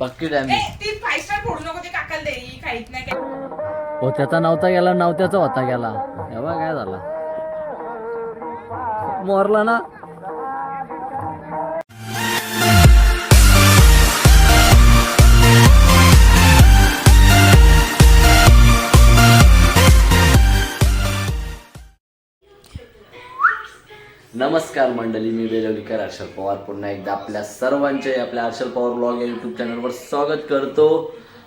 पक्की डॅमेज ती five star फोडू नको ते काकाला दे ही खाईत नाही काय. हो त्याचा नव्हता गेला नव्हत्याचा होता गेला. तेव्हा काय झाला. मोरला ना? नमस्कार मंडळी मी बेलवलीकर हर्षल पवार. पुन्हा एकदा आपल्या सर्वांचे आपल्या हर्षल पवार ब्लॉग या यूट्यूब चॅनलवर स्वागत करतो.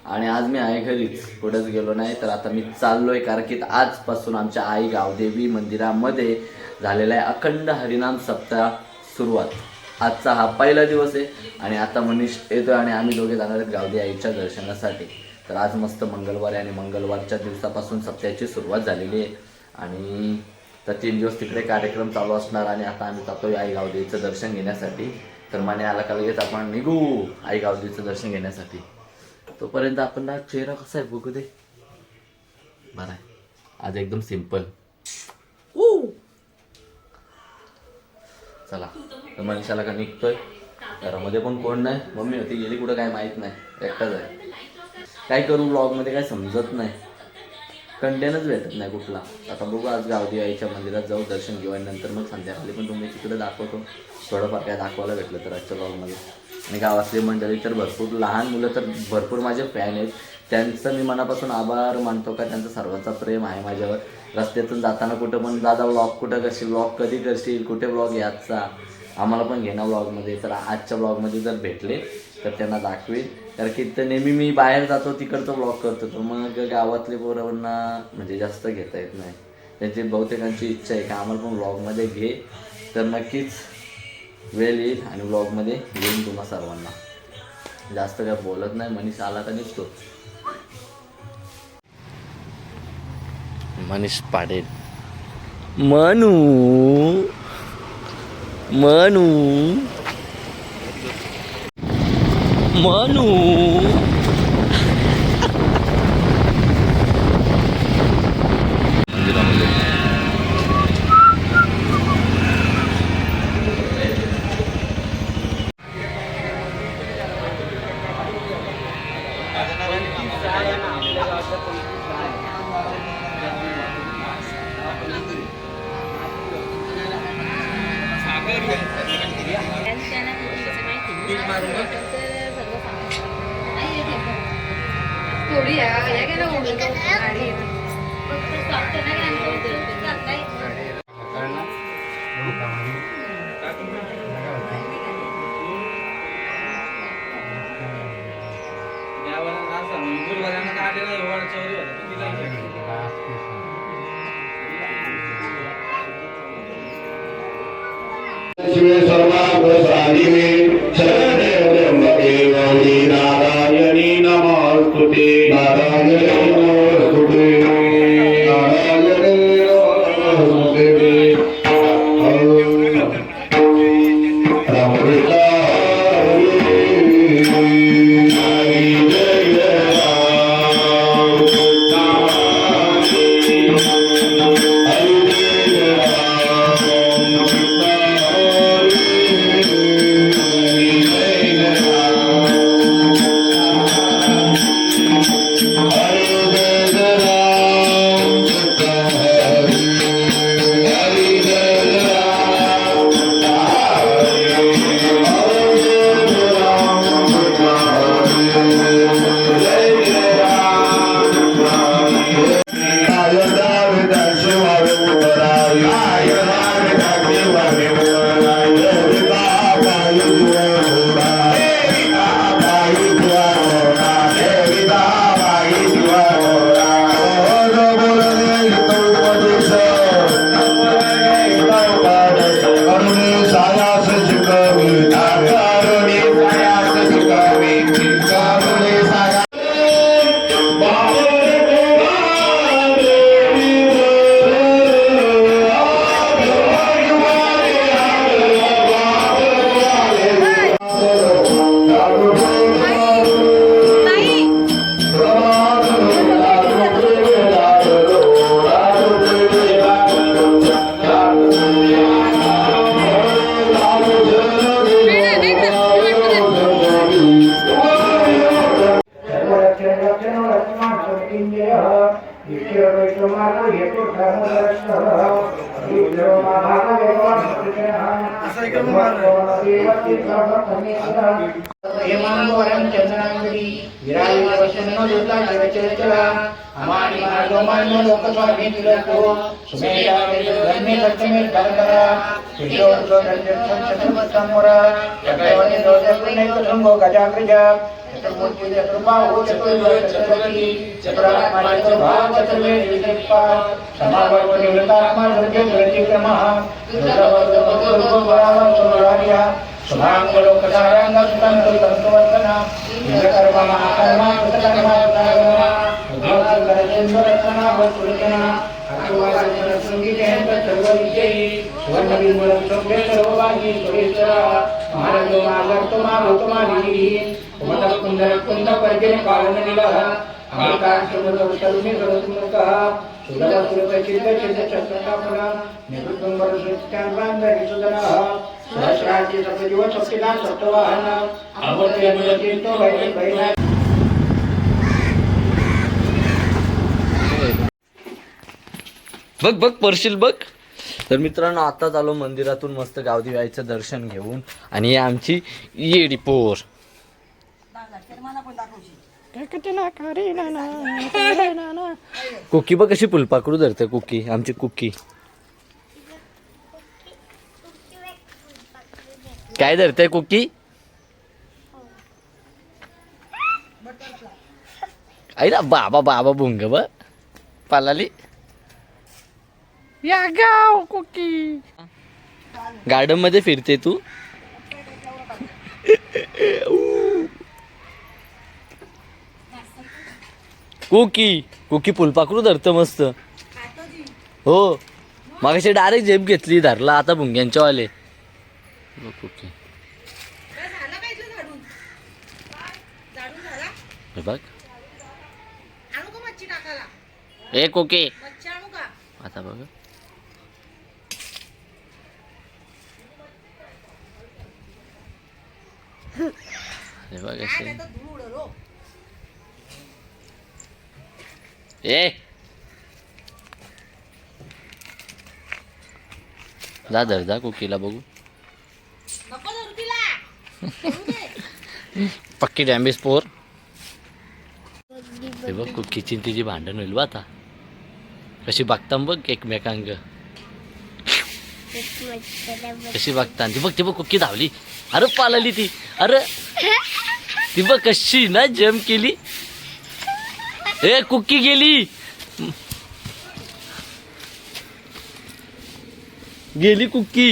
आणि आज मी आहे घरीच. कुठेच गेलो नाही तर आता मी चाललोय कारण की आजपासून आमच्या आई गावदेवी मंदिरामध्ये झालेला आहे अखंड हरिनाम सप्ताह सुरुवात. आजचा हा पहिला दिवस आहे आणि आता मनीष येतोय आणि आम्ही दोघे जाणार आहेत गावदे आईच्या दर्शनासाठी. तर आज मस्त मंगळवार आहे आणि मंगळवारच्या दिवसापासून सप्त्याची सुरुवात झालेली आहे. आणि तर तीन दिवस तिकडे कार्यक्रम चालू असणार आणि आता आम्ही जातोय आई गावदेवीचं दर्शन घेण्यासाठी. तर माने आला का लगेच आपण निघू आई गावदेवीचं दर्शन घेण्यासाठी. तोपर्यंत आपण ना चेहरा कसा आहे बघू दे. बरं आहे. आज एकदम सिंपल चला. तर मनीषाला का निघतोय? घरामध्ये पण कोण नाही. मम्मी होती गेली कुठं काय माहीत नाही. एकटाच आहे. काय करू ब्लॉगमध्ये काय समजत नाही. कंटेनच भेटत नाही कुठला. आता बघू आज गावदी आईच्या मंदिरात जाऊ दर्शन घेऊ आणि नंतर मग संध्याकाळी पण तुम्ही तिकडे दाखवतो. थोडंफार काय दाखवायला भेटलं तर आजच्या ब्लॉगमध्ये आणि गावातले मंडळी तर भरपूर लहान मुलं तर भरपूर माझे फॅन आहेत. त्यांचं मी मनापासून आभार मानतो का? त्यांचं सर्वांचा प्रेम आहे माझ्यावर. रस्त्यातून जाताना कुठं पण दादा ब्लॉग कुठं करशील? ब्लॉग कधी करशील? कुठे व्लॉग याचा? आम्हाला पण घेणं ब्लॉगमध्ये तर आजच्या ब्लॉगमध्ये जर भेटले तर त्यांना दाखवेल कारण की तर नेहमी मी बाहेर जातो तिकडचं ब्लॉग करतो. तर मग गावातले पोरांना म्हणजे जास्त घेता येत नाही. त्यांची बहुतेकांची इच्छा आहे की आम्हाला पण ब्लॉगमध्ये घे. तर नक्कीच वेळ येईल आणि ब्लॉगमध्ये घेईन तुम्हा सर्वांना. जास्त काय बोलत नाही मनीष आला का निघतो? मनीष पाडेल. मनू! मनू मनू शिवे सर्वांगसारिणे शरणे त्र्यंबके నీతిలకు సుమేయాన్ని లక్ష్మీ కలకర శిశోతో చతుర్వత్తముర చక్రవర్తి దోషపుణ్యకు శృంగో గజాగ్రజ చతుర్మూర్తి చతుర్బాహు చతుర్వతి ఇంద్రకర్మ మహాకర్మ కృతకర్మ కృతకర్మ इंद्रकर्मा महाकर्मा कृतकर्मा कृतकर्मा उद्योगकरचेन्द्ररत्ना वत्सुरचना अर्थवादसंगीतेन्द्र सर्वविजयी सुवर्णबिम्बलं सर्वभागी मा चित्त चित्त सहस्राज्य सप्तजीव सप्तवाहन बघ बघ परशील बघ. तर मित्रांनो आताच आलो मंदिरातून मस्त गावदेवायचं दर्शन घेऊन. आणि ही आमची येडी पोर. कुकी बघ कशी फुलपाकडू धरते कुकी आमची कुकी. काय धरते कुकी? आईला बाबा बाबा भुंग ब पालाली. या गाव कुकी. गार्डनमध्ये फिरते तू? कुकी. कुकी फुलपाखरू धरतं मस्त. हो. मागाशी डायरेक्ट जेब घेतली धरला आता भुंग्यांच्या वाले बघ कुकी. हे बघ. ए कुकी. आता बघ. हे बघ असे हो. ए! जा धर जा कुकीला बघू. नको धरू तिला. पक्की डॅमेज पोर हे बघ कुकीची तिची भांडण होईल बा आता. कशी बघता बघ एकमेकांक कशी बघता ती. बघ ती बघ कुकी धावली. अरे पालाली ती. अरे. ती बघ कशी ना जम केली. ए कुकी गेली. गेली कुक्की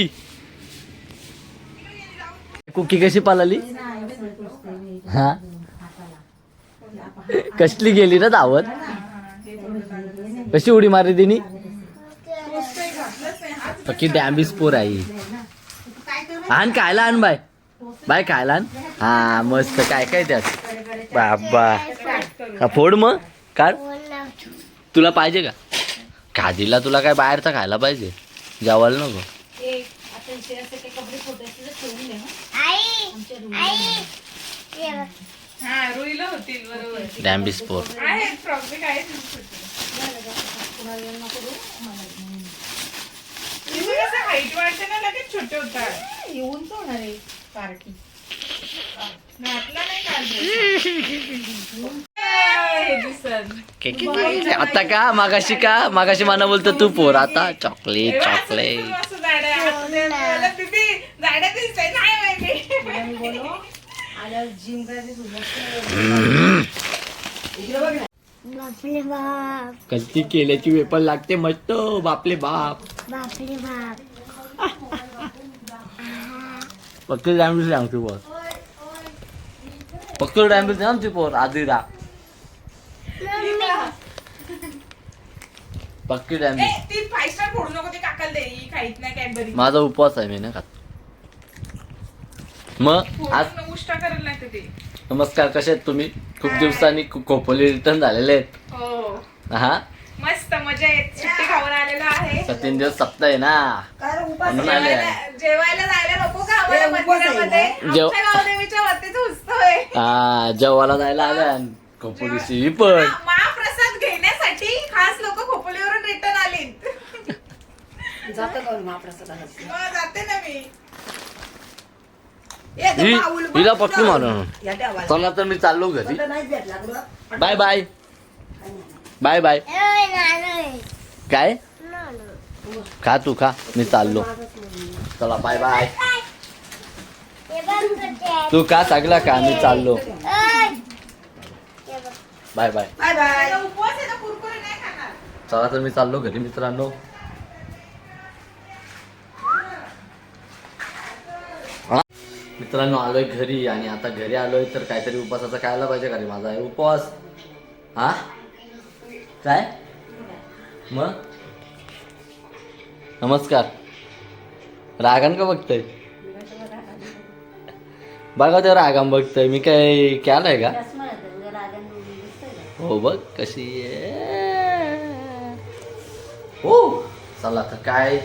कुक्की कशी पालाली? हा? कसली गेली ना धावत? कशी उडी मारली तिने? पक्की डॅम्बिस पोर आहे. आण खायला आण बाय. बाय खायला हा मस्त काय काय त्यात? बाबा. हा, फोड मग. काढ. तुला पाहिजे का? खादीला तुला काय बाहेरचा खायला पाहिजे. जेवायला नको. आई आई. ये बघ. हा रुईला होतील बरोबर डॅम्बिस पोर आहेत प्रॉब्लेम आहेत हाईट वाढते ना लगेच छोटे होतात. येऊन तो होणार आहे. पार्टी. आता का? मागाशी का? मागाशी मला बोलतो तू पोर आता चॉकलेट चॉकलेट कल्ती केल्याची वेपण लागते मस्त बापले बाप. बापरे बाप. फक्त डॅम्बिस सांगतो पोर फक्त डॅम्बिस आमची पोर आधी रा पक्की ए, डॅम्बिस ती फाईव्ह स्टार फोडू नको ते काकाला दे ही खाईत नाही कॅडबरी माझा उपवास आहे मी ना खात मग आज फोडून उष्टा करायला ते नमस्कार कसे आहेत तुम्ही खूप दिवसांनी खो- खोपोली रिटर्न झालेले आहेत हो हा मस्त मजा येत सुट्टी खाऊन आलेलो आहे तीन दिवस सप्ताह आहे ना म्हणून आले जेवायला जेवायला जायला आम्हाला मंदिरामध्ये जेव- आमच्या गावदेवीच्या वरतीच उत्सव आहे. हा जेवायला जायला आल्या खोपोलीची पण. महाप्रसाद घेण्यासाठी खास लोक खोपोलीवरून रिटर्न आले जातं का महाप्रसादाला? जाते ना मी. ए, तो ही- बघ हिला मारून या चला तर मी चाललो घरी. नाहीच भेटला तुला बाय बाय. Bye bye. काय? नानू. खा तू खा. मी चाललो. चला बाय बाय. तू का सगळा का? मी चाललो. हे. बाय. बाय चला तर मी चाललो घरी मित्रांनो? मित्रांनो आलोय घरी आणि आता घरी आलोय तर काहीतरी उपवासाचं खायला पाहिजे का रे माझा? आहे उपवास. हा? काय? मग? नमस्कार. रागान का बघताय? बघा ते रागान बघताय. मी काय केलंय का? हो बघ कशी आहे हो चला आता काय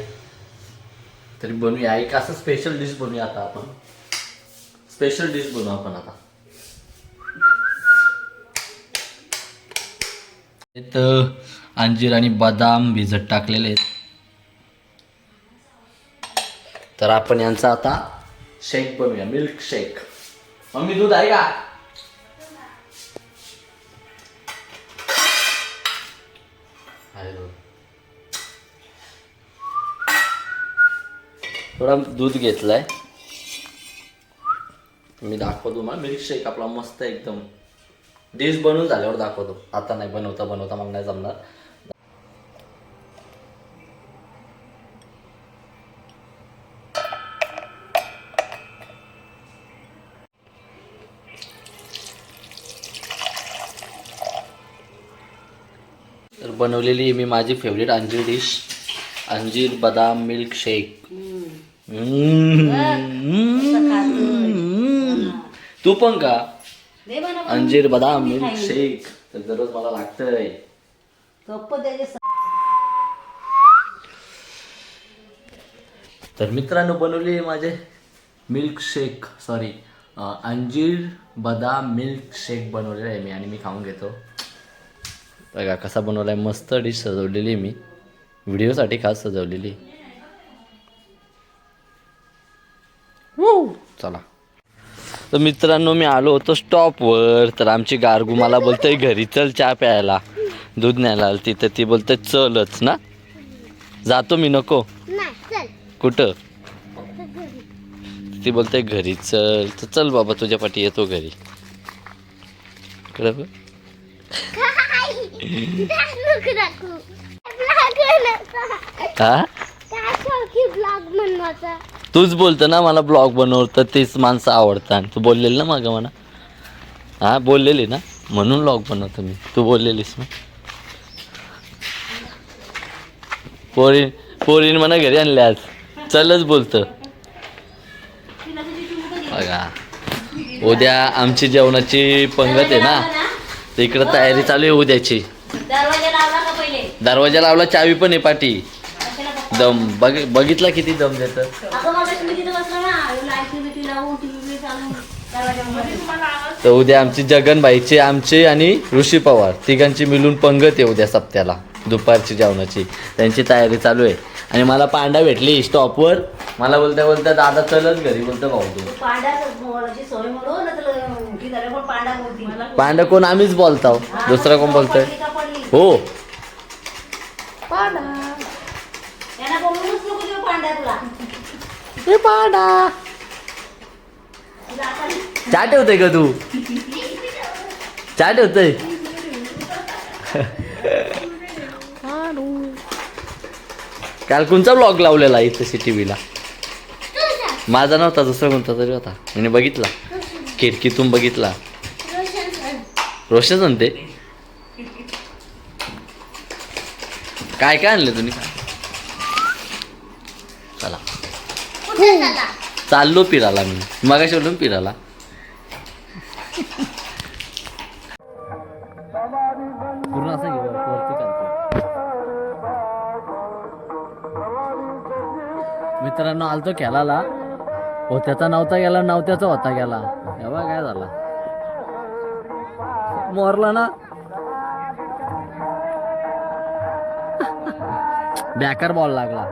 तरी बनवूया. एक असं स्पेशल डिश बनवूया आता आपण. स्पेशल डिश बनवू आपण आता. इथं अंजीर आणि बदाम भिजत टाकलेले आहेत. तर आपण यांचा आता शेक बनवूया मिल्क शेक मम्मी दूध आहे का थोडा दूध घेतलाय मी दाखवतो मला मिल्क शेक आपला मस्त एकदम डिश बनवून झाल्यावर दाखवतो आता नाही बनवता बनवता मग नाही जमणार बनवलेली आहे. मी माझी फेवरेट अंजीर डिश अंजीर बदाम मिल्क शेक तू पण का अंजीर बदाम मिल्क शेक तर दररोज मला लागतंय. तर मित्रांनो बनवली माझे मिल्क शेक सॉरी अंजीर बदाम मिल्क शेक बनवलेलं आहे मी आणि मी खाऊन घेतो. बघा कसा बनवला आहे मस्त डिश सजवलेली आहे मी व्हिडिओसाठी खास सजवलेली. चला. तर मित्रांनो मी आलो होतो स्टॉपवर तर आमची गारगू मला बोलते घरी चल चहा प्यायला. दूध न्यायला आली तर ती बोलते चलच ना. जातो मी नको? नाही, चल. कुठं? ती बोलते घरी चल. तर चल बाबा तुझ्या पाठी येतो घरी. इकडं तूच बोलतो ना मला ब्लॉग बनव तर तेच माणसं आवडतात. तू बोललेली ना मागं म्हणा हा बोललेली ना? म्हणून ब्लॉग बनवतो मी. तू बोललेलीस ना? पोरी पोरीन म्हणा घरी आणले आज. चलच बोलतं. बघा उद्या आमची जेवणाची पंगत आहे ना? इकडं तयारी चालू आहे उद्याची. दरवाजा लावला चावी पण आहे पाठी. दम बघ बघितला किती दम देतं? तर उद्या आमची जगनबाईची आमची आणि ऋषी पवार. तिघांची मिळून पंगत आहे उद्या सप्त्याला दुपारची जेवणाची. त्यांची तयारी चालू आहे. आणि मला पांडा भेटली स्टॉपवर मला बोलता बोलता दादा चलच घरी बोलतो भाऊ तू पांड्याची सोय म्हणून ना तुला मोठी झाली पण पांडा मोठी मला पांडा कोण आम्हीच बोलताव. दुसरा कोण बोलतोय? हो. पांडा चहा ठेवतोय का तू? चहा ठेवतोय? काल कोणचा ब्लॉग लावलेला इथं सी टी व्हीला माझा नव्हता दुसरा कोणता तरी होता. मी बघितला. खिडकीतून बघितला. रोशन म्हणते काय काय आणलं तुम्ही? चला. चाललो फिरायला मी. मगाशी फिरायला. पूर्ण असं वरती चालतो मित्रांनो आलतो खेळाला होत्याचा नव्हता गेला नव्हत्याचा होता गेला. तेव्हा काय झाला. मोरला ना. बॅकर बॉल लागला.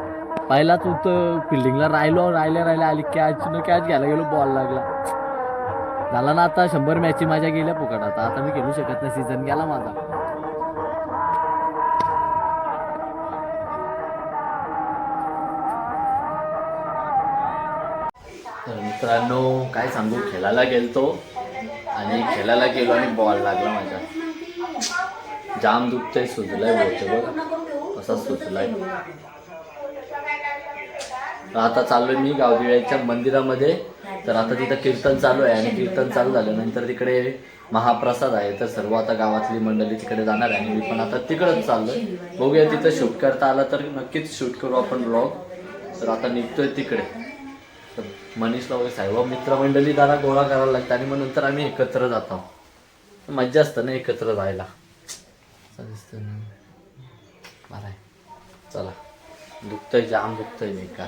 पहिला तू तर फिल्डिंगला राहिलो राहिले राहिले आली कॅच न कॅच घ्यायला गेलो बॉल लागला. झाला ना आता शंभर मॅची माझ्या गेल्या फुकट आता आता मी खेळू शकत नाही सीझन गेला माझा. तर मित्रांनो काय सांगू? खेळायला गेलतो. आणि खेळायला गेलो आणि बॉल लागला माझ्या. जाम दुखतंय सुजलंय बोलतो बघ. असा सुचलाय तर आता चाललोय मी गावदेवाच्या मंदिरामध्ये. तर आता तिथं कीर्तन चालू आहे आणि कीर्तन चालू झाल्यानंतर तिकडे महाप्रसाद आहे. तर सर्व आता गावातली मंडळी तिकडे जाणार आहे आणि मी पण आता तिकडंच चाललोय. बघूया तिथं शूट करता आलं तर नक्कीच शूट करू आपण ब्लॉग तर आता निघतोय तिकडे. मनीषला वगैरे सर्व मित्रमंडळी दादा गोळा करायला लागतं आणि मग नंतर आम्ही एकत्र जातो. मज्जा असतं ना एकत्र जायला. बरं आहे. चला. दुखतंय जाम दुखतंय मी का?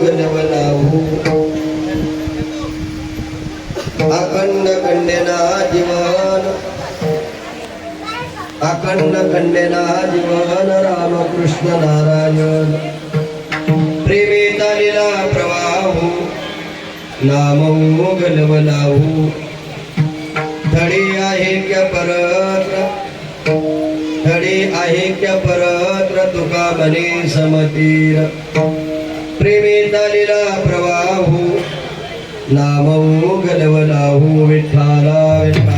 घनवनाहू अखंड खंडेना जीवन अखंड खंडेना जीवन रामकृष्ण नारायण. प्रेमेता लीला प्रवाहू नामो गलवलाहू धडी आहे क्या परत्र धडी आहे क्या परत्र तुका म्हणे समतीर. प्रेमेता लीला प्रवाहू नामो गलवलाहू विठ्ठला विठ्ठला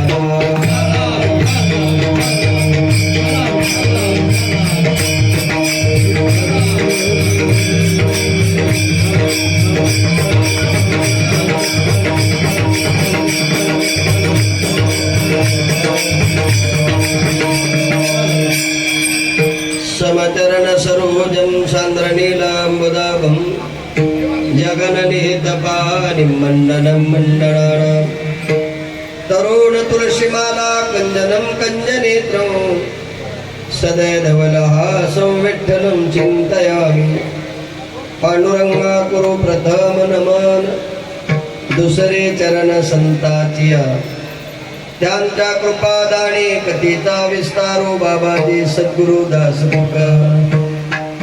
जगननिहितपानिं मण्डनं मण्डलानां तरुणतुलसीमाला कञ्जनं कञ्जनेत्रं। सदैधवलः संविठ्ठलं चिन्तयामि। पांडुरंगा कुरु प्रथम नमन। दुसरे चरण संताचिया। त्यांच्या कृपादाने कथिता विस्तारो बाबाजी सद्गुरु दास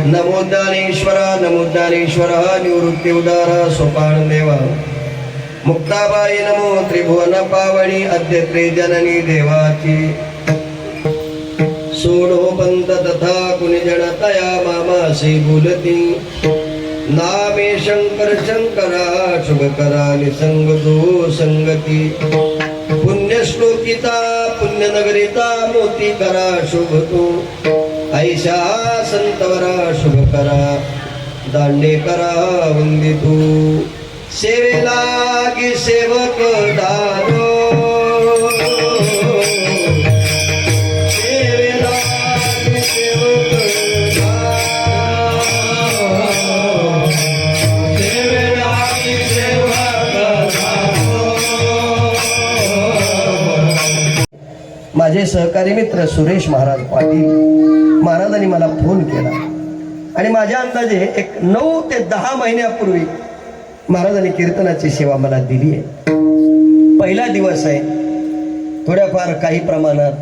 नमो ज्ञानेश्वरा नमो निवृत्ती उदारा सोपान देवा मुक्ताबाई नमो त्रिभुवन पावणी अद्यत्रे जननी देवाची. सोडो पंत तथा कुणी जन तया मामासी बोलती. नामे शंकर शंकरा शुभ करा निसंग दो संगती. पुण्य श्लोकिता पुण्य नगरिता मोती करा शुभ तो. ऐशा संतवरा शुभ करा दांडे करा वंदितू. सेवेला की सेवक दारो। सेवेला की सेवक सेवेला की सेवक माझे सहकारी मित्र सुरेश महाराज पाटील महाराजांनी मला फोन केला. आणि माझ्या अंदाजे एक नऊ ते दहा महिन्यापूर्वी महाराजांनी कीर्तनाची सेवा मला दिली आहे. पहिला दिवस आहे. थोड्याफार काही प्रमाणात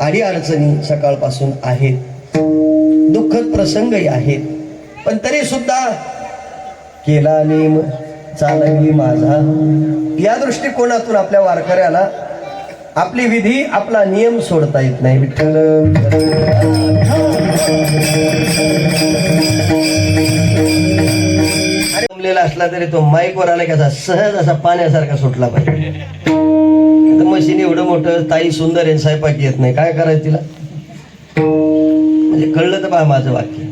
आडी अडचणी सकाळपासून आहेत. दुःखद प्रसंगही आहेत. पण तरी सुद्धा केला नेम चालवी माझा. या दृष्टिकोनातून आपल्या वारकऱ्याला आपली विधी आपला नियम सोडता येत नाही. विठ्ठल विठ्ठल. जमलेला असला तरी तो माईकवर आला की असा सहज असा पाण्यासारखा सुटला पाहिजे. आता मशीन एवढं मोठं ताई सुंदर आहे स्वयंपाक येत नाही. काय करायचं तिला? म्हणजे कळलं तर बा माझं वाक्य.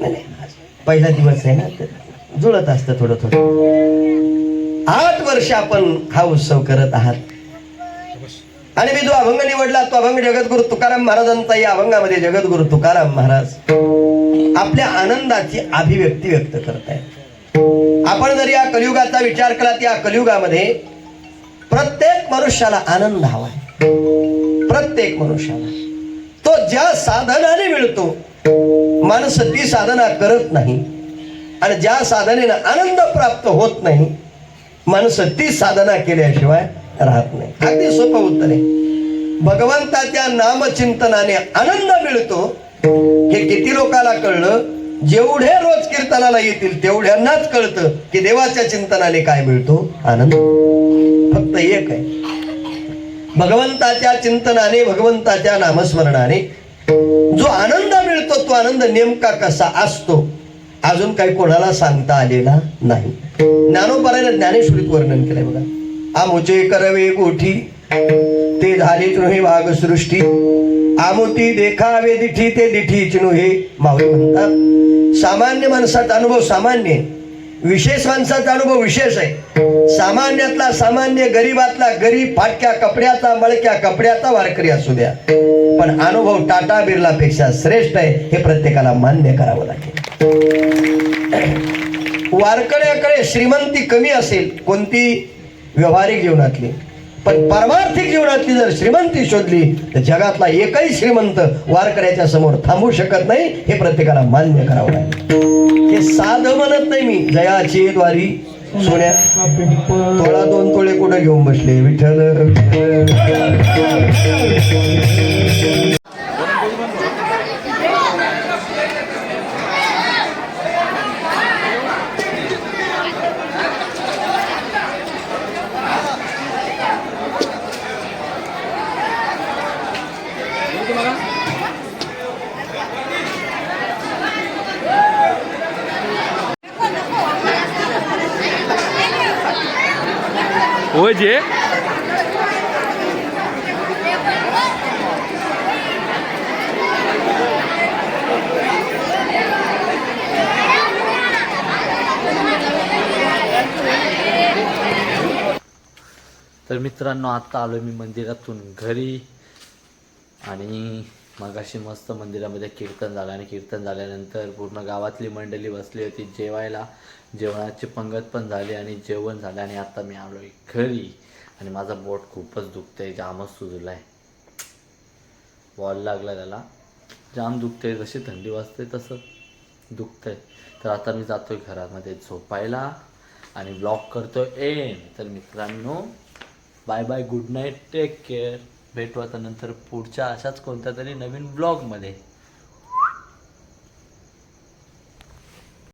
नाही, नाही, पहिला दिवस आहे ना जुळत असतं थोडं थोडं आठ वर्ष आपण हा उत्सव करत आहात. आणि मी जो अभंग निवडला तो अभंग जगद्गुरु तुकाराम महाराजांचा या अभंगामध्ये जगद्गुरु तुकाराम महाराज आपल्या आनंदाची अभिव्यक्ती व्यक्त करतायत आपण जर या कलियुगाचा विचार केला त्या या कलियुगामध्ये प्रत्येक मनुष्याला आनंद हवा आहे. प्रत्येक मनुष्याला. तो ज्या साधनाने मिळतो माणूस ती साधना करत नाही आणि ज्या साधनेनं आनंद प्राप्त होत नाही माणसं ती साधना केल्याशिवाय राहत नाही. अगदी सोपं उत्तर आहे. भगवंताच्या नामचिंतनाने आनंद मिळतो हे किती लोकाला कळलं? जेवढे रोज कीर्तनाला येतील तेवढ्यांनाच कळतं की देवाच्या चिंतनाने काय मिळतो? आनंद. फक्त एक आहे. भगवंताच्या चिंतनाने भगवंताच्या नामस्मरणाने जो आनंद मिळतो तो आनंद नेमका कसा असतो? अजून काही कोणाला सांगता आलेला नाही. ज्ञानोपराने ज्ञानेश्वरीत वर्णन केलंय बघा. आमुचे करवे गोठी ते झाले चुहे भाग सृष्टी आमुती देखावे दिठी ते दिठी चिनुहे मावळे म्हणतात सामान्य माणसाचा अनुभव सामान्य आहे. विशेष माणसाचा अनुभव विशेष आहे. सामान्यातला सामान्य गरीबातला गरीब फाटक्या कपड्याचा मळक्या कपड्याचा वारकरी असू द्या. पण अनुभव टाटा बिर्ला पेक्षा श्रेष्ठ आहे हे प्रत्येकाला मान्य करावं लागेल. वारकड्याकडे श्रीमंती कमी असेल कोणती व्यवहारिक जीवनातली? पण परमार्थिक जीवनातली जर श्रीमंती शोधली तर जगातला एकही श्रीमंत वारकऱ्याच्या समोर थांबू शकत नाही हे प्रत्येकाला मान्य करावं लागेल. हे साध म्हणत नाही मी जयाची द्वारी. सोन्या तोळा दोन तोळे कुठं घेऊन बसले? विठ्ठल होय तर मित्रांनो आता आलो मी मंदिरातून घरी. आणि मगाशी मस्त मंदिरामध्ये कीर्तन झालं. आणि कीर्तन झाल्यानंतर पूर्ण गावातली मंडळी बसली होती जेवायला. जेवणाची पंगत पण झाली आणि जेवण झालं आणि आता मी आलो आहे घरी आणि माझा बोट खूपच दुखतं आहे जामच सुजला आहे वॉल लागला त्याला. जाम दुखतंय जशी थंडी वाजते तसं दुखतंय. तर आता मी जातोय घरामध्ये झोपायला आणि ब्लॉग करतो एन तर मित्रांनो bye bye good night take care भेटू आता नंतर पुढच्या अशाच कोणत्या तरी नवीन ब्लॉगमध्ये